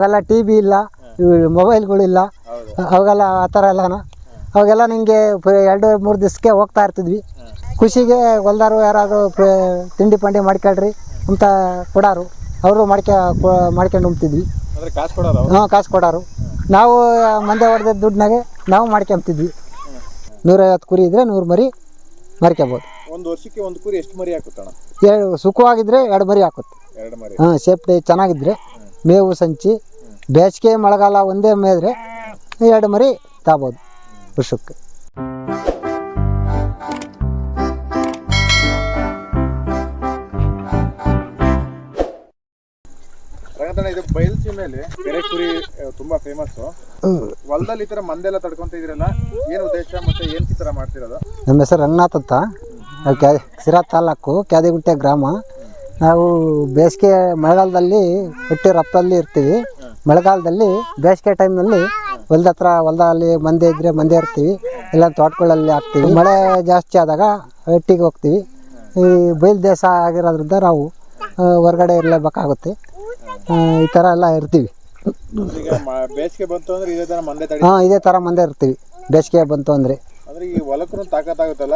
ಅವೆಲ್ಲ T V ಇಲ್ಲ ಮೊಬೈಲ್ಗಳಿಲ್ಲ ಅವಾಗೆಲ್ಲ ಆ ಥರ ಎಲ್ಲನ. ಅವಾಗೆಲ್ಲ ನಿಮಗೆ ಎರಡು ಮೂರು ದಿವಸಕ್ಕೆ ಹೋಗ್ತಾ ಇರ್ತಿದ್ವಿ. ಖುಷಿಗೆ ಹೊಲ್ದಾರು ಯಾರಾದರೂ ತಿಂಡಿ ಪಂಡಿ ಮಾಡ್ಕೊಳ್ರಿ ಅಂತ ಕೊಡಾರು. ಅವರು ಮಾಡ್ಕ ಮಾಡ್ಕೊಂಡು ಹೋಗ್ತಿದ್ವಿ ಹಾಂ ಕಾಸು ಕೊಡೋರು. ನಾವು ಮಂದೆ ಹೊಡೆದ ದುಡ್ಡಿನಾಗೆ ನಾವು ಮಾಡ್ಕೊಂಬ್ತಿದ್ವಿ. ನೂರೈವತ್ತು ಕುರಿ ಇದ್ದರೆ ನೂರು ಮರಿ ಮಾರ್ಕೋಬೋದು ಒಂದು ವರ್ಷಕ್ಕೆ ಒಂದು ಕುರಿ ಎಷ್ಟು ಮರಿ ಹಾಕುತ್ತಣ ಎರಡು ಸುಖವಾಗಿದ್ದರೆ ಎರಡು ಮರಿ ಹಾಕುತ್ತೆ. ಹಾಂ ಸೇಫ್ಟಿ ಚೆನ್ನಾಗಿದ್ರೆ ಮೇವು ಸಂಚಿ ಬೇಸಿಗೆ ಮಳೆಗಾಲ ಒಂದೇ ಮೇದ್ರೆ ಎರಡು ಮರಿ ತಾಬೋದು ವರ್ಷಕ್ಕೆ. ಇದು ಬಯಲ್ಸೀಮೆಯಲ್ಲಿ ಕೆರೆ ಕುರಿ ತುಂಬಾ ಫೇಮಸ್ ಹೊಲದಲ್ಲಿ ಈ ತರ ಮಂದೆಲ್ಲ ತಡ್ಕೊಂತ ಇದ್ರಲ್ಲ ಏನ್ ಉದ್ದೇಶ ಮತ್ತೆ ಏನ್ ಈ ತರ ಮಾಡ್ತಿರೋದು? ನಮ್ಮ ಹೆಸರು ರಂಗನಾಥ್ ಅಂತ. ನಾವು ಕ್ಯಾ ಸಿರಾ ತಾಲೂಕು ಕ್ಯಾದಿಗುಂಟೆ ಗ್ರಾಮ. ನಾವು ಬೇಸಿಗೆ ಮಳೆಗಾಲದಲ್ಲಿ ಹೊಟ್ಟೆ ರಪ್ಪಲ್ಲಿ ಇರ್ತೀವಿ. ಮಳೆಗಾಲದಲ್ಲಿ ಬೇಸಿಗೆ ಟೈಮ್ನಲ್ಲಿ ಹೊಲ್ದ ಹತ್ರ ಹೊಲದಲ್ಲಿ ಮಂದಿ ಇದ್ದರೆ ಮಂದಿ ಇರ್ತೀವಿ. ಇಲ್ಲ ತೋಟಗಳಲ್ಲಿ ಹಾಕ್ತೀವಿ. ಮಳೆ ಜಾಸ್ತಿ ಆದಾಗ ಹೆಟ್ಟಿಗೆ ಹೋಗ್ತೀವಿ. ಈ ಬಯಲು ದೇಶ ಆಗಿರೋದ್ರಿಂದ ನಾವು ಹೊರಗಡೆ ಇರಲೇಬೇಕಾಗುತ್ತೆ. ಈ ಥರ ಎಲ್ಲ ಇರ್ತೀವಿ. ಬೇಸಿಗೆ ಬಂತು ಅಂದ್ರೆ ಇದೇ ತರ ಮಂದೆ ಹಾಂ ಇದೇ ಥರ ಮಂದೆ ಇರ್ತೀವಿ. ಬೇಸಿಗೆ ಬಂತು ಅಂದರೆ.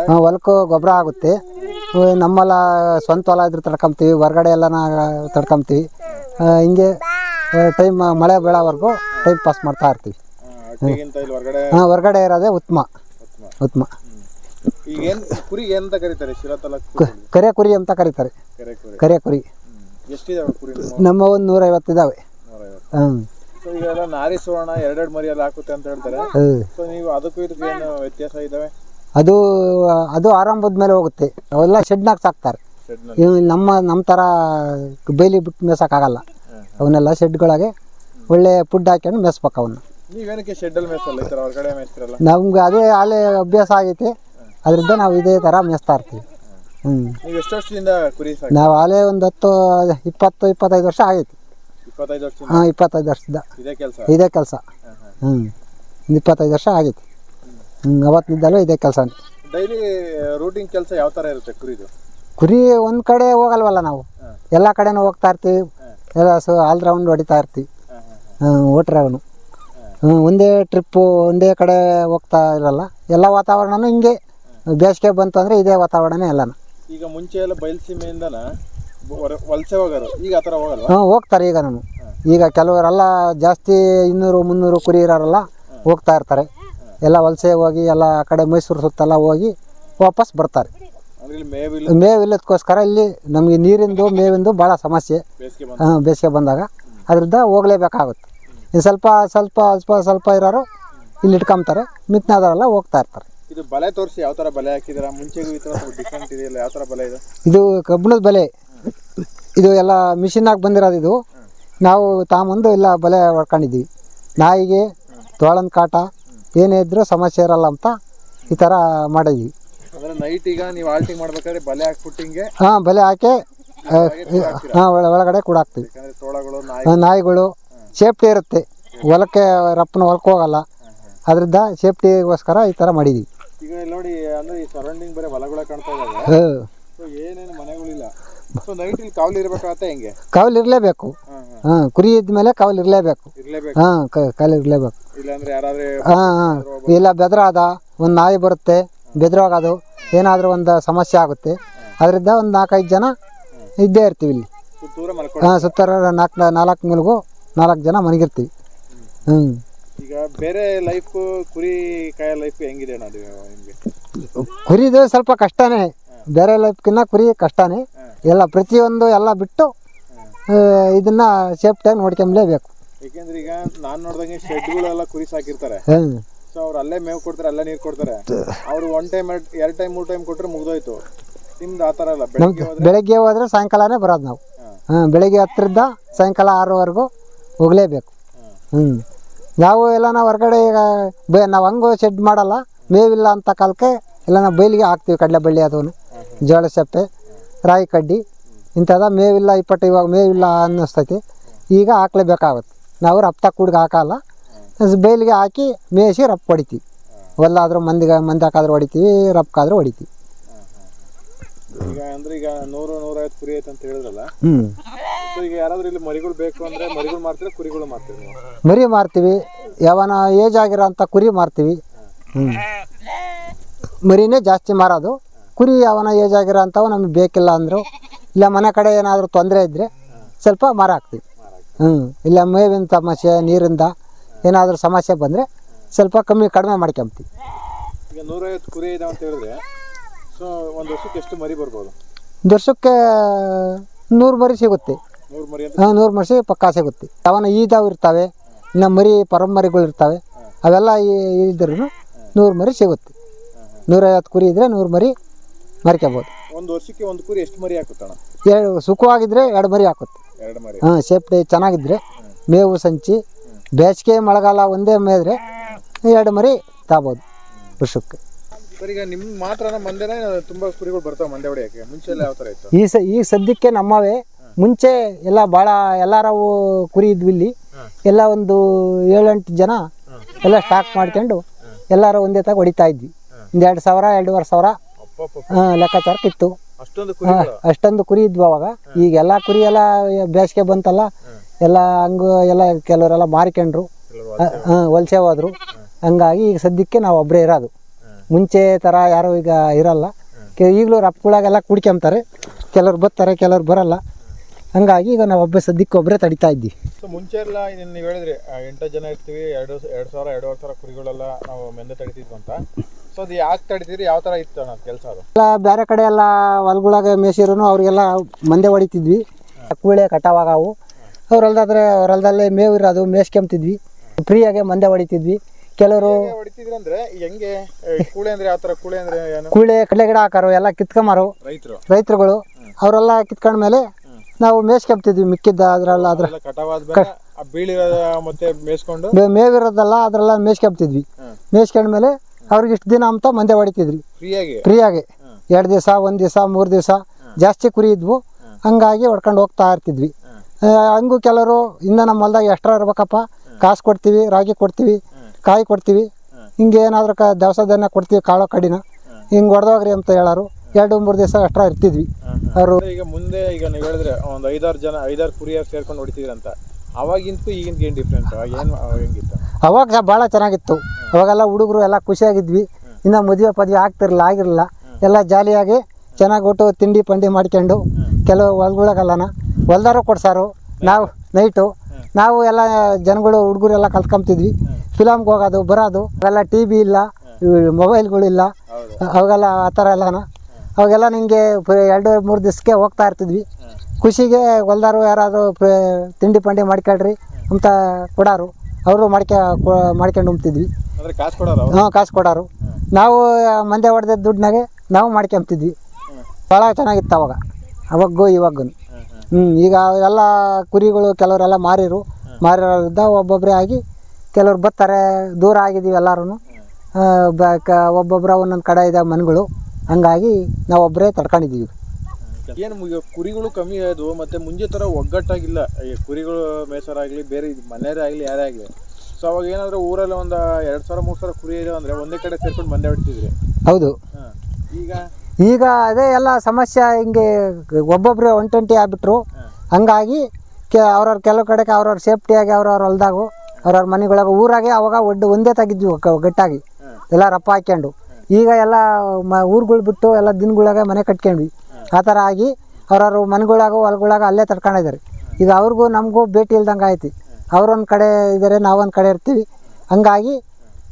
ಹಾಂ ಹೊಲಕ್ಕೂ ಗೊಬ್ಬರ ಆಗುತ್ತೆ. ನಮ್ಮೆಲ್ಲ ಸ್ವಂತ ಹೊಲ ಇದ್ರೆ ತಡ್ಕೊಂತೀವಿ. ಹೊರಗಡೆ ಎಲ್ಲನ ತಡ್ಕೊಂತೀವಿ. ಹಿಂಗೆ ಟೈಮ್ ಮಳೆ ಬೀಳೋವರೆಗೂ ಟೈಮ್ ಪಾಸ್ ಮಾಡ್ತಾ ಇರ್ತೀವಿ. ಇಲ್ಲಿ ಹೊರಗಡೆ? ಹಾಂ ಹೊರಗಡೆ ಇರೋದೇ ಉತ್ತಮ ಉತ್ತಮ ಈಗ ಏನ್ ಕುರಿಗೆ ಏನಂತ ಕರೀತಾರೆ? ಶಿರಾ ತಾಲೂಕು ಕರೆ ಕುರಿ ಅಂತ ಕರೀತಾರೆ. ಕೆರೆ. ಕುರಿ ಕರೆ. ಕುರಿ. ಎಷ್ಟಿದಾವೆ ಕುರಿ ನಮ್ಮ ಒಂದು ನೂರೈವತ್ತು ಇದ್ದಾವೆ ನೂರೈವತ್ತು. ಈಗೆಲ್ಲ ನಾರಿ ಸುವರ್ಣ ಎರಡೆರಡು ಮರಿ ಎಲ್ಲ ಹಾಕುತ್ತೆ ಅಂತ ಹೇಳ್ತಾರೆ. ಸೊ ನೀವು ಅದಕ್ಕೂ ಇದಕ್ಕೂ ಏನು ವ್ಯತ್ಯಾಸ ಇದಾವೆ? ಅದು ಅದು ಆರಂಭದ ಮೇಲೆ ಹೋಗುತ್ತೆ. ಅವೆಲ್ಲ ಶೆಡ್ನಾಗ ಸಾಕ್ತಾರೆ ಇವು ನಮ್ಮ ನಮ್ಮ ಥರ ಬೈಲಿ ಬಿಟ್ಟು ಮೇಸಕ್ಕಾಗಲ್ಲ ಅವನ್ನೆಲ್ಲ ಶೆಡ್ಗಳಿಗೆ ಒಳ್ಳೆ ಫುಡ್ ಹಾಕ್ಯಂಡು ಮೇಸ್ಬೇಕು ಅವನ್ನ ನೀವೇನಕ್ಕೆ ಶೆಡ್ಡಲ್ಲಿ ಮೇಯ್ಸಲ್ಲ ಈ ಥರ ಹೊರಗಡೆ ಮೇಯ್ಸ್ತಿರಲ್ಲ ನಮ್ಗೆ ಅದೇ ಅಲ್ಲೇ ಅಭ್ಯಾಸ ಆಗೈತಿ. ಅದರಿಂದ ನಾವು ಇದೇ ಥರ ಮೇಯಿಸ್ತಾ ಇರ್ತೀವಿ. ಹ್ಞೂ ನೀವು ಎಷ್ಟು ವರ್ಷದಿಂದ ಕುರಿ ಸಾಕಿ ನಾವು ಅಲ್ಲೇ ಒಂದು ಹತ್ತು ಇಪ್ಪತ್ತು ಇಪ್ಪತ್ತೈದು ವರ್ಷ ಆಗೈತಿ. ಇಪ್ಪತ್ತೈದು ವರ್ಷದಿಂದ? ಹಾಂ ಇಪ್ಪತ್ತೈದು ವರ್ಷದ. ಇದೇ ಕೆಲಸ? ಇದೇ ಕೆಲಸ. ಹ್ಞೂ ಒಂದು ಇಪ್ಪತ್ತೈದು ವರ್ಷ ಆಗೈತಿ. ಹ್ಞೂ ಅವತ್ತಿನಿಂದಲೂ ಇದೇ ಕೆಲಸ. ಡೈಲಿ ರೂಟಿಂಗ್ ಕೆಲಸ ಯಾವ ಥರ ಇರುತ್ತೆ ಕುರಿದು? ಕುರಿ ಒಂದು ಕಡೆ ಹೋಗಲ್ವಲ್ಲ ನಾವು. ಎಲ್ಲ ಕಡೆನೂ ಹೋಗ್ತಾ ಇರ್ತೀವಿ. ಎಲ್ಲ ಸೊ ಆಲ್ ರೌಂಡ್ ಹೊಡಿತಾ ಇರ್ತೀವಿ ಓಟ್ರೆ ಅವನು. ಒಂದೇ ಟ್ರಿಪ್ಪು ಒಂದೇ ಕಡೆ ಹೋಗ್ತಾ ಇರಲ್ಲ. ಎಲ್ಲ ವಾತಾವರಣನೂ ಹಿಂಗೆ ಬೇಸಿಗೆ ಬಂತು ಅಂದರೆ ಇದೇ ವಾತಾವರಣನೇ ಎಲ್ಲನೂ. ಈಗ ಮುಂಚೆ ಎಲ್ಲ ಬಯಲುಸೀಮೆಯಿಂದನ ವಲಸೆ ಹೋಗೋರು? ಈಗ ಆ ಥರ ಹ್ಞೂ ಹೋಗ್ತಾರೆ ಈಗ ನಾನು. ಈಗ ಕೆಲವರೆಲ್ಲ ಜಾಸ್ತಿ ಇನ್ನೂರು ಮುನ್ನೂರು ಕುರಿ ಇರೋರೆಲ್ಲ ಹೋಗ್ತಾ ಇರ್ತಾರೆ. ಎಲ್ಲ ವಲಸೆ ಹೋಗಿ ಎಲ್ಲ ಆ ಕಡೆ ಮೈಸೂರು ಸುತ್ತೆಲ್ಲ ಹೋಗಿ ವಾಪಸ್ ಬರ್ತಾರೆ. ಅಂದ್ರೆ ಇಲ್ಲಿ ಇಲ್ಲಿ? ನಮಗೆ ನೀರಿಂದು ಮೇವಿಂದು ಭಾಳ ಸಮಸ್ಯೆ. ಬೇಸಿಗೆ ಹಾಂ ಬೇಸಿಗೆ ಬಂದಾಗ. ಅದರಿಂದ ಹೋಗಲೇಬೇಕಾಗುತ್ತೆ. ಇದು ಸ್ವಲ್ಪ ಸ್ವಲ್ಪ ಸ್ವಲ್ಪ ಸ್ವಲ್ಪ ಇರೋರು ಇಲ್ಲಿ ಇಟ್ಕೊಂತಾರೆ. ಮಿತ್ನಾದವರೆಲ್ಲ ಹೋಗ್ತಾ ಇರ್ತಾರೆ. ಇದು ಬಲೆ ತೋರಿಸಿ ಯಾವ ಥರ ಬಲೆ ಹಾಕಿದಾರ? ಮುಂಚೆಗೂ ಈ ಥರ ಡಿಫ್ರೆಂಟ್ ಇದೆಯಲ್ಲ ಯಾವ ಥರ ಬಲೆ ಇದು? ಇದು ಕಬ್ಬಿಣದ ಬಲೆ. ಇದು ಎಲ್ಲ ಮಿಷಿನಾಗಿ ಬಂದಿರೋದು ಇದು. ನಾವು ತಾಮಂದು ಎಲ್ಲ ಬಲೆ ಹೊಡ್ಕೊಂಡಿದ್ದೀವಿ. ನಾಯಿಗೆ ತೋಳನ ಕಾಟ ಏನೇ ಇದ್ರೂ ಸಮಸ್ಯೆ ಇರಲ್ಲ ಅಂತ ಈ ಥರ ಮಾಡಿದ್ದೀವಿ. ಅಂದ್ರೆ ನೈಟ್ ಈಗ ನೀವು ಆಲ್ಟಿಂಗ್ ಮಾಡ್ಬೇಕಾದ್ರೆ ಬಲೆ ಹಾಂ ಹಾಕಿ ಹಾಂ ಒಳಗಡೆ ಕೂಡ ಹಾಕ್ತೀವಿ. ಯಾಕಂದ್ರೆ ತೋಳಗಳು ನಾಯಿ ಆ, ನಾಯಿಗಳು ಸೇಫ್ಟಿ ಇರುತ್ತೆ. ಹೊಲಕ್ಕೆ ರಪ್ಪನ ಹೊಲಕ್ಕೆ ಹೋಗಲ್ಲ. ಅದರಿಂದ ಸೇಫ್ಟಿಗೋಸ್ಕರ ಈ ಥರ ಮಾಡಿದ್ದೀವಿ ಈಗ ಇಲ್ಲಿ ನೋಡಿ ಅಂದ್ರೆ ಈ ಸರೌಂಡಿಂಗ್ ಬರೀ ಹೊಲಗಳೇ ಕಾಣ್ತಾ ಇದಾವೆ. ಹಾಂ. ಸೊ ಏನೇನು ಮನೆಗಳಿಲ್ಲ ಸೊ ನೈಟ್ ಇಲ್ಲಿ ಕಾವಲು ಇರ್ಬೇಕಾಗತ್ತೆ ಹೆಂಗೆ? ಕಾವಲು ಇರಲೇಬೇಕು. ಹಾಂ ಹಾಂ. ಹಾಂ ಕುರಿ ಇದ್ಮೇಲೆ ಕಾವಲು ಇರಲೇಬೇಕು. ಇರ್ಲೇಬೇಕು. ಹಾಂ ಕಾವಲು ಇರಲೇಬೇಕು. ಇಲ್ಲಾಂದ್ರೆ ಯಾರಾದ್ರೆ ಹಾಂ ಹಾಂ. ಇಲ್ಲ ಬೆದರಾದ ಒಂದು ನಾಯಿ ಬರುತ್ತೆ. ಬೆದರೋಗೋದು ಏನಾದರೂ ಒಂದು ಸಮಸ್ಯೆ ಆಗುತ್ತೆ. ಅದರಿಂದ ಒಂದು ನಾಲ್ಕೈದು ಜನ ಇದ್ದೇ ಇರ್ತೀವಿ ಇಲ್ಲಿ. ಹಾಂ ಸುತ್ತರ ನಾಲ್ಕು ನಾಲ್ಕು ಮೂಲಿಗೂ ನಾಲ್ಕು ಜನ ಮನೆಗಿರ್ತೀವಿ ಹ್ಞೂ ಈಗ ಬೇರೆ ಲೈಫ್ ಕುರಿ ಕಾಯ ಲೈಫ್ ಹೆಂಗಿದೆ ಕುರಿದು ಸ್ವಲ್ಪ ಕಷ್ಟನೇ. ಬೇರೆ ಲೈಫ್ಕಿನ್ನ ಕುರಿ ಕಷ್ಟನೇ. ಎಲ್ಲ ಪ್ರತಿಯೊಂದು ಎಲ್ಲ ಬಿಟ್ಟು ಇದನ್ನ ಸೇಫ್ಟಿಯಾಗಿ ನೋಡ್ಕೊಂಬಲೇಬೇಕು. ಯಾಕೆಂದ್ರೆ ಈಗ ನಾನು ನೋಡಿದಂಗೆ ಶೆಡ್ಗಳೆಲ್ಲ ಕುರಿ ಸಾಕಿರ್ತಾರೆ. ಸೊ ಅವ್ರು ಅಲ್ಲೇ ಮೇವು ಕೊಡ್ತಾರೆ ಅಲ್ಲೇ ನೀರು ಕೊಡ್ತಾರೆ. ಅವ್ರು ಒನ್ ಟೈಮ್ ಎರಡು ಟೈಮ್ ಮೂರು ಟೈಮ್ ಕೊಟ್ಟರೆ ಮುಗ್ದೋಯ್ತು. ನಿಮ್ದು ಆ ಥರ ಅಲ್ಲ ಬೆಳಗ್ಗೆ ಹೋದ್ರೆ? ಬೆಳಗ್ಗೆ ಹೋದ್ರೆ ಸಾಯಂಕಾಲನೇ ಬರೋದು ನಾವು. ಹಾಂ. ಬೆಳಗ್ಗೆ ಹತ್ತರಿಂದ ಸಾಯಂಕಾಲ ಆರುವರೆಗೂ ಹೋಗಲೇಬೇಕು. ಹ್ಞೂ ನಾವು ಎಲ್ಲ ನಾವು ಹೊರಗಡೆ ಈಗ ಬೇ ನಾವು ಹಂಗೂ ಶೆಡ್ ಮಾಡಲ್ಲ ಮೇವಿಲ್ಲ ಅಂತ ಕಾಲಕ್ಕೆ ಎಲ್ಲ ನಾವು ಬೈಲಿಗೆ ಹಾಕ್ತೀವಿ ಕಡಲೆ ಬಳ್ಳಿ ಅದನ್ನು ಜೋಳ ಸೆಪ್ಪೆ ರಾಯಿ ಕಡ್ಡಿ ಇಂಥದ ಮೇವಿಲ್ಲ ಇಪ್ಪಟ್ಟು ಇವಾಗ ಮೇವಿಲ್ಲ ಅನ್ನಿಸ್ತೈತಿ. ಈಗ ಹಾಕ್ಲೇಬೇಕಾಗುತ್ತೆ. ನಾವು ರಪ್ತ ಕೂಡ್ಗೆ ಹಾಕಲ್ಲ. ಬೈಲಿಗೆ ಹಾಕಿ ಮೇಯಿಸಿ ರಪ್ ಹೊಡಿತೀವಿ. ಹೊಲ್ಲಾದ್ರೂ ಮಂದಿಗೆ ಮಂದಿ ಹಾಕಾದ್ರೂ ಹೊಡಿತೀವಿ ರಪ್ಕಾದ್ರೂ ಹೊಡಿತೀವಿ. ಈಗ ಅಂದ್ರೆ ಈಗ ನೂರು ನೂರೈವತ್ತು ಕುರಿ ಐತೆ ಅಂತ ಹೇಳಿದ್ರಲ್ಲ? ಸೊ ಈಗ ಯಾರಾದ್ರೂ ಇಲ್ಲಿ ಮರಿಗಳು ಬೇಕು ಅಂದ್ರೆ ಮರಿಗಳು ಮಾರ್ತೀರಾ ಕುರಿಗಳು ಮಾರ್ತೀರಿ ನೀವು? ಮರಿ ಮಾರ್ತೀವಿ. ಯಾವನ ಏಜ್ ಆಗಿರೋ ಅಂತ ಕುರಿ ಮಾರ್ತೀವಿ. ಹ್ಞೂ ಮರಿನೇ ಜಾಸ್ತಿ ಮಾರೋದು. ಕುರಿ ಯಾವನ ಏಜ್ ಆಗಿರೋ ಅಂಥವು ನಮ್ಗೆ ಬೇಕಿಲ್ಲ ಅಂದರು. ಇಲ್ಲ ಮನೆ ಕಡೆ ಏನಾದರೂ ತೊಂದರೆ ಇದ್ದರೆ ಸ್ವಲ್ಪ ಮಾರ ಹಾಕ್ತೀವಿ ಹ್ಞೂ ಇಲ್ಲ ಮೇವಿನ ಸಮಸ್ಯೆ ನೀರಿಂದ ಏನಾದರೂ ಸಮಸ್ಯೆ ಬಂದರೆ ಸ್ವಲ್ಪ ಕಮ್ಮಿ ಕಡಿಮೆ ಮಾಡ್ಕೊಂಬ್ತೀವಿ ಈಗ ನೂರೈವತ್ತು ಕುರಿ ಇದಾವೆ ಅಂತ ಹೇಳಿದ್ರೆ ಸೊ ಒಂದು ವರ್ಷಕ್ಕೆ ಎಷ್ಟು ಮರಿ ಬರ್ಬೋದು? ಒಂದು ವರ್ಷಕ್ಕೆ ನೂರು ಮರಿ ಸಿಗುತ್ತೆ. ನೂರು ಮರಿ ಅಂತ ಹಾಂ ನೂರು ಮರಿ ಪಕ್ಕಾ ಸಿಗುತ್ತೆ. ಅವನ ಈದಾವು ಇರ್ತವೆ ಇನ್ನು ಮರಿ ಪರಂಮರಿಗಳು ಇರ್ತವೆ ಅವೆಲ್ಲ ಇದ್ರೂ ನೂರು ಮರಿ ಸಿಗುತ್ತೆ. ನೂರೈವತ್ತು ಕುರಿ ಇದ್ದರೆ ನೂರು ಮರಿ ಮರ್ಕೋಬೋದು. ಒಂದು ವರ್ಷಕ್ಕೆ ಒಂದು ಕುರಿ ಎಷ್ಟು ಮರಿ ಹಾಕುತ್ತಣ ಎರಡು ಸುಖವಾಗಿದ್ದರೆ ಎರಡು ಮರಿ ಹಾಕುತ್ತೆ. ಎರಡು ಮರಿ. ಹಾಂ ಸೇಫ್ಟಿ ಚೆನ್ನಾಗಿದ್ದರೆ ಮೇವು ಸಂಚಿ ಬೇಸಿಗೆ ಮಳೆಗಾಲ ಒಂದೇ ಮೇದ್ರೆ ಎರಡು ಮರಿ ತಾಬೋದು ವರ್ಷಕ್ಕೆ. ಈಗ ನಿಮ್ಮ ಮಾತ್ರ ಮಂದೆನೇ ತುಂಬಾ ಕುರಿಗಳು ಬರ್ತಾವೆ ಮಂದೆ ಹೊಡೆಯಕ್ಕೆ ಮುಂಚೆ ಎಲ್ಲ ಯಾವ ಥರ ಇತ್ತು? ಈ ಸ ಈ ಸದ್ಯಕ್ಕೆ ನಮ್ಮವೇ ಮುಂಚೆ ಎಲ್ಲ ಭಾಳ ಎಲ್ಲಾರವು ಕುರಿ ಇದ್ವಿ ಇಲ್ಲಿ. ಎಲ್ಲ ಒಂದು ಏಳೆಂಟು ಜನ ಎಲ್ಲ ಸ್ಟಾಕ್ ಮಾಡ್ಕೊಂಡು ಎಲ್ಲರೂ ಒಂದೇ ತಾಗ ಹೊಡಿತಾ ಇದ್ವಿ. ಒಂದು ಎರಡು ಸಾವಿರ ಎರಡೂವರೆ ಸಾವಿರ ಲೆಕ್ಕಾಚಾರಕ್ಕಿತ್ತು ಅಷ್ಟೊಂದು ಕುರಿ ಇದ್ವು ಅವಾಗ. ಈಗ ಎಲ್ಲ ಕುರಿ ಎಲ್ಲ ಬೇಸಿಗೆ ಬಂತಲ್ಲ. ಎಲ್ಲ ಹಂಗು ಎಲ್ಲ ಕೆಲವರೆಲ್ಲ ಮಾರಿಕೊಂಡ್ರು. ವಲಸೆ ಹೋದ್ರು ಹಂಗಾಗಿ ಈಗ ಸದ್ಯಕ್ಕೆ ನಾವು ಒಬ್ಬರೇ ಇರೋದು. ಮುಂಚೆ ಥರ ಯಾರು ಈಗ ಇರಲ್ಲ. ಈಗಲೂ ರಪ್ಗಳಾಗೆಲ್ಲ ಕುಡ್ಕೊಂತಾರೆ. ಕೆಲವ್ರು ಬರ್ತಾರೆ ಕೆಲವ್ರು ಬರಲ್ಲ. ಹಂಗಾಗಿ ಈಗ ನಾವು ಒಬ್ಬ ಸದ್ಯಕ್ಕೆ ಒಬ್ಬರೇ ತಡಿತಾ ಇದ್ವಿ. ಸೊ ಮುಂಚೆ ಎಲ್ಲ ನೀವು ಹೇಳಿದ್ರಿ ಎಂಟು ಜನ ಇರ್ತೀವಿ ಎರಡು ಎರಡು ಸಾವಿರ ಎರಡೂವರೆ ಸಾವಿರ ಕುರಿಗಳೆಲ್ಲ ನಾವು ಮೆಂದೆ ತಡಿತಿದ್ವಿ ಅಂತ. ಸೊ ಅದು ಯಾಕೆ ತಡಿತೀರಿ? ಯಾವ ಥರ ಇತ್ತು ಅನ್ನೋದು ಕೆಲಸ ಅದು? ಎಲ್ಲ ಬೇರೆ ಕಡೆ ಎಲ್ಲ ಹೊಲ್ಗೊಳಗೆ ಮೇಸಿರೋನು ಅವ್ರಿಗೆಲ್ಲ ಮಂದೆ ಹೊಡಿತಿದ್ವಿ. ಕೂಳೆ ಕಟಾವಾಗವು ಅವ್ರ ಹೊಲ್ದಾದ್ರೆ ಅವ್ರ ಹೊಲ್ದಲ್ಲೇ ಮೇವು ಇರೋದು ಮೇಯ್ಸ್ಕೊಂತಿದ್ವಿ ಫ್ರೀಯಾಗೆ ಮಂದೆ ಹೊಡಿತಿದ್ವಿ. ಕೆಲವರು ಹೇಗೆ ಹೊಡಿತಿದ್ರಿ ಹೆಂಗೆ ಕೂಳೆ ಅಂದ್ರೆ ಯಾವ ಥರ ಕೂಳೆ ಅಂದ್ರೆ ಏನು? ಕೂಳೆ ಕಡಲೆ ಗಿಡ ಹಾಕಾರು ಎಲ್ಲ ಕಿತ್ಕೊಂಬಾರು. ರೈತರು? ರೈತರುಗಳು. ಅವರೆಲ್ಲ ಕಿತ್ಕೊಂಡ್ಮೇಲೆ ನಾವು ಮೇಸ್ಕೊಂತಿದ್ವಿ ಮಿಕ್ಕಿದ್ದ ಅದ್ರಲ್ಲ ಅದ್ರ ಮತ್ತೆ ಮೇಸ್ಕೊಂಡು? ಮೇವಿರೋದಲ್ಲ ಅದ್ರೆಲ್ಲ ಮೇಸ್ಕೊಂತಿದ್ವಿ ಮೇಸ್ಕೊಂಡ ಮೇಲೆ ಅವ್ರಿಗೆ ಇಷ್ಟು ದಿನ ಅಂತ ಮಂದೆ ಹೊಡಿತಿದ್ವಿ. ಫ್ರೀಯಾಗಿ? ಫ್ರೀಯಾಗಿ. ಎರಡು ದಿವಸ ಒಂದು ದಿವಸ ಮೂರು ದಿವಸ ಜಾಸ್ತಿ ಕುರಿ ಇದ್ವು. ಹಂಗಾಗಿ ಹೊಡ್ಕೊಂಡು ಹೋಗ್ತಾ ಇರ್ತಿದ್ವಿ. ಹಂಗೂ ಕೆಲವರು ಇನ್ನು ನಮ್ಮ ಹೊಲ್ದಾಗ ಎಷ್ಟ್ರ ಇರ್ಬೇಕಪ್ಪ. ಕಾಸು ಕೊಡ್ತೀವಿ ರಾಗಿ ಕೊಡ್ತೀವಿ ಕಾಯಿ ಕೊಡ್ತೀವಿ. ಹಿಂಗೆ ಏನಾದರೂ ಕ ದವಸ ಧಾನ್ಯ ಕೊಡ್ತೀವಿ ಕಾಳು ಕಡಿನ. ಹಿಂಗೆ ಹೊಡೆದೋಗ್ರಿ ಅಂತ ಹೇಳೋರು. ಎರಡು ಮೂರು ದಿವಸ ಎಷ್ಟ್ರ ಇರ್ತಿದ್ವಿ. ಅವರು ಈಗ ಮುಂದೆ ಈಗ ನೀವು ಹೇಳಿದ್ರೆ ಒಂದು ಐದಾರು ಜನ ಐದಾರು ಕುರಿಯರ್ ಸೇರ್ಕೊಂಡು ಹೊಡಿತೀವಿ ಅಂತ ಅವಾಗಿಂತೂ ಈಗಿನ ಏನು ಡಿಫ್ರೆಂಟ್ ಏನು ಅವಾಗ ಹೆಂಗಿತ್ತು? ಅವಾಗ ಭಾಳ ಚೆನ್ನಾಗಿತ್ತು. ಅವಾಗೆಲ್ಲ ಹುಡುಗರು ಎಲ್ಲ ಖುಷಿಯಾಗಿದ್ವಿ. ಇನ್ನು ಮದುವೆ ಪದವಿ ಆಗ್ತಿರಲಿಲ್ಲ ಆಗಿರಲಿಲ್ಲ. ಎಲ್ಲ ಜಾಲಿಯಾಗಿ ಚೆನ್ನಾಗಿ ಊಟ ತಿಂಡಿ ಪಂಡಿ ಮಾಡ್ಕೊಂಡು ಕೆಲವು ಹೊಲ್ಗಳಿಗೆಲ್ಲನ. ಹೊಲ್ದಾರು ಕೊಡ್ಸಾರು. ನಾವು ನೈಟು. ನಾವು ಎಲ್ಲ ಜನಗಳು ಹುಡುಗರೆಲ್ಲ ಕಲ್ತ್ಕೊಂತಿದ್ವಿ ಫಿಲಮ್ಗೆ ಹೋಗೋದು ಬರೋದು. ಅವೆಲ್ಲ ಟಿ ವಿ ಇಲ್ಲ ಮೊಬೈಲ್ಗಳಿಲ್ಲ ಇಲ್ಲ. ಅವಾಗೆಲ್ಲ ಆ ಥರ ಎಲ್ಲನ. ಅವಾಗೆಲ್ಲ ನಿಮಗೆ ಎರಡು ಮೂರು ದಿವಸಕ್ಕೆ ಹೋಗ್ತಾ ಇರ್ತಿದ್ವಿ. ಖುಷಿಗೆ ಹೊಲ್ದಾರು ಯಾರಾದರೂ ತಿಂಡಿ ಪಂಡಿ ಮಾಡ್ಕೊಳ್ರಿ ಅಂತ ಕೊಡಾರು. ಅವರು ಮಾಡ್ಕ ಮಾಡ್ಕೊಂಡು ಉಂಬ್ತಿದ್ವಿ ಹಾಂ ಕಾಸು ಕೊಡೋರು. ನಾವು ಮಂದೆ ಹೊಡೆದ ದುಡ್ಡಿನಾಗೆ ನಾವು ಮಾಡ್ಕೊಂಬ್ತಿದ್ವಿ. ಭಾಳ ಚೆನ್ನಾಗಿತ್ತು ಅವಾಗ. ಅವಾಗೂ ಇವಾಗೂ ಹ್ಞೂ ಈಗ ಎಲ್ಲ ಕುರಿಗಳು ಕೆಲವರೆಲ್ಲ ಮಾರಿರು. ಮಾರಿರೋದ್ರಿಂದ ಒಬ್ಬೊಬ್ಬರೇ ಆಗಿ ಕೆಲವ್ರು ಬರ್ತಾರೆ ದೂರ ಆಗಿದ್ದೀವಿ ಎಲ್ಲರೂ ಒಬ್ಬೊಬ್ಬರ ಒಂದೊಂದು ಕಡೆ ಇದೆ ಮನೆಗಳು. ಹಂಗಾಗಿ ನಾವು ಒಬ್ಬರೇ ತಡ್ಕೊಂಡಿದ್ದೀವಿ. ಏನು ಈಗ ಕುರಿಗಳು ಕಮ್ಮಿ ಆಯಿತು ಮತ್ತೆ ಮುಂಜೆ ಥರ ಒಗ್ಗಟ್ಟಾಗಿಲ್ಲ. ಈ ಕುರಿಗಳು ಮೇಸರಾಗಲಿ ಬೇರೆ ಮನೆಯವರೇ ಆಗಲಿ ಯಾರೇ ಆಗಲಿ. ಸೊ ಅವಾಗ ಏನಾದರೂ ಊರಲ್ಲಿ ಒಂದು ಎರಡು ಸಾವಿರ ಮೂರು ಸಾವಿರ ಕುರಿ ಇದೆ ಅಂದರೆ ಒಂದೇ ಕಡೆ ಸೇರ್ಕೊಂಡು ಬಂದೇ ಬಿಡ್ತಿದ್ರಿ? ಹೌದು. ಈಗ? ಈಗ ಅದೇ ಎಲ್ಲ ಸಮಸ್ಯೆ ಹಿಂಗೆ ಒಬ್ಬೊಬ್ಬರೇ ಒಂಟೊಂಟಿ ಆಗ್ಬಿಟ್ರು. ಹಂಗಾಗಿ ಕೆ ಅವ್ರವ್ರ ಕೆಲವು ಕಡೆಗೆ ಅವ್ರವ್ರ ಸೇಫ್ಟಿಯಾಗಿ ಅವ್ರವ್ರ ಹೊಲ್ದಾಗು, ಅವ್ರವ್ರ ಮನೆಗಳಾಗ, ಊರಾಗೆ ಅವಾಗ ಒಡ್ಡು ಒಂದೇ ತೆಗಿದ್ವಿ ಗಟ್ಟಾಗಿ. ಎಲ್ಲ ರಪ್ಪ ಹಾಕ್ಯಂಡು. ಈಗ ಎಲ್ಲ ಮ, ಊರುಗಳು ಬಿಟ್ಟು ಎಲ್ಲ ದಿನಗಳಾಗ ಮನೆ ಕಟ್ಕೊಂಡ್ವಿ ಆ ಥರ ಆಗಿ ಅವ್ರವ್ರ ಮನೆಗಳಾಗ, ಹೊಲಗಳಾಗ ಅಲ್ಲೇ ತಡ್ಕೊಂಡಿದ್ದಾರೆ ಈಗ ಅವ್ರಿಗೂ ನಮಗೂ ಭೇಟಿ ಇಲ್ದಂಗೆ ಆಯ್ತು. ಅವ್ರೊಂದು ಕಡೆ ಇದ್ದಾರೆ ನಾವೊಂದು ಕಡೆ ಇರ್ತೀವಿ. ಹಂಗಾಗಿ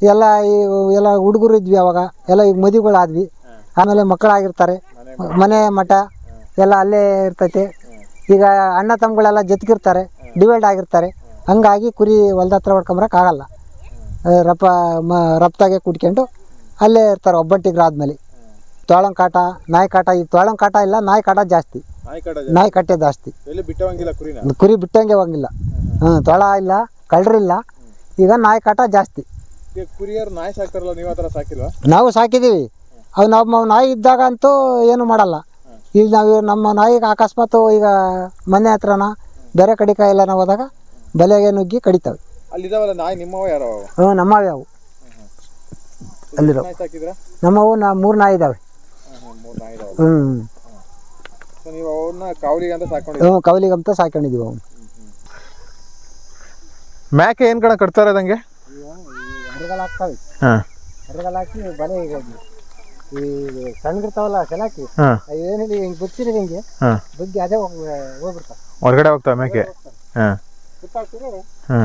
ಎಲ್ಲ ಈ, ಎಲ್ಲ ಹುಡುಗರು ಇದ್ವಿ ಅವಾಗ. ಎಲ್ಲ ಈಗ ಮದುವೆಗಳಾದ್ವಿ. ಆಮೇಲೆ ಮಕ್ಕಳಾಗಿರ್ತಾರೆ. ಮನೆ ಮಠ ಎಲ್ಲ ಅಲ್ಲೇ ಇರ್ತೈತಿ. ಈಗ ಅಣ್ಣ ತಮ್ಮಗಳೆಲ್ಲ ಜೊತೆಗಿರ್ತಾರೆ ಡಿವೈಡ್ ಆಗಿರ್ತಾರೆ. ಹಂಗಾಗಿ ಕುರಿ ಹೊಲ್ದ ಹತ್ರ ಹೊಡ್ಕೊಂಬರಕ್ಕೆ ಆಗಲ್ಲ. ರಪ್ಪ ಮ ರಪ್ತಾಗೆ ಕುಟ್ಕೊಂಡು ಅಲ್ಲೇ ಇರ್ತಾರೆ ಒಬ್ಬಟ್ಟಿಗ್ರಾದ್ಮೇಲೆ ತೋಳಂ ಕಾಟ ನಾಯಿ ಕಾಟ ಈಗ ತೋಳಂ ಕಾಟ ಇಲ್ಲ ನಾಯಿ ಕಾಟ ಜಾಸ್ತಿ. ನಾಯಿ ಕಟ್ಟೆ ಜಾಸ್ತಿ. ಕುರಿ ಬಿಟ್ಟಂಗೆ ಹೋಗಿಲ್ಲ ಹ್ಞೂ ತೊಳ ಇಲ್ಲ ಕಳ್ರಿಲ್ಲ ಈಗ ನಾಯಿ ಕಾಟ ಜಾಸ್ತಿ. ನೀವು ಸಾಕಿದ್ದೀವಿ ಅವು ನಮ್ಮ ನಾಯಿ ಇದ್ದಾಗ ಅಂತೂ ಏನು ಮಾಡಲ್ಲ. ಈಗ ನಾವು ನಮ್ಮ ನಾಯಿಗೆ ಅಕಸ್ಮಾತ್ ಈಗ ಮನೆ ಹತ್ರನ ಬೇರೆ ಕಡೆ ಎಲ್ಲ ನಾವು ಹೋದಾಗ ಬಲೆಗೆ ನುಗ್ಗಿ ಕಡಿತವೆ. ಅಲ್ಲಿದಾವಲ್ಲ ನಾಯಿ ನಿಮ್ಮವ ಯಾರೋ ಹ್ಞೂ ನಮ್ಮವೇ ಅವು. ಅಲ್ಲಿರೋ. ನಮ್ಮವು ನಾ ಮೂರು ನಾಯಿ ಇದ್ದಾವೆ ಮೂರು ನಾಯಿ ಇದಾವೆ. ಹ್ಞೂ ಸೊ ನೀವು ಅವನ್ನ ಕಾವಲಿಗೆ ಅಂತ ಸಾಕೊಂಡಿದ್ದೀವಿ ಹ್ಞೂ ಕವಲಿಗಂತ ಸಾಕೊಂಡಿದ್ದೀವಿ ಅವನು. ಮ್ಯಾಕೆ ಏನು ಕಣ ಕಟ್ತಾರೆ ಅದಂಗೆ ಹರಿಗಾಲ ಹಾಕ್ತಾವೆ ಹಾಂ. ಹರಿಗಾಲ ಹಾಕಿ ಬಲೆ ಈಗ ಈ ಸಣ್ಣಗಿರ್ತಾವಲ್ಲ ಇರ್ತಾವಲ್ಲ ಚೆನ್ನಾಗಿ ಏನಿದೆ ಹಿಂಗೆ ಗೊತ್ತಿರೋದು ಹಿಂಗೆ ಹಾಂ. ಬಗ್ಗೆ ಅದೇ ಹೋಗ್ಬಿಡ್ತಾವ ಹೊರಗಡೆ ಹೋಗ್ತಾವೆ ಮೇಕೆ? ಹಾ. ಹಾ.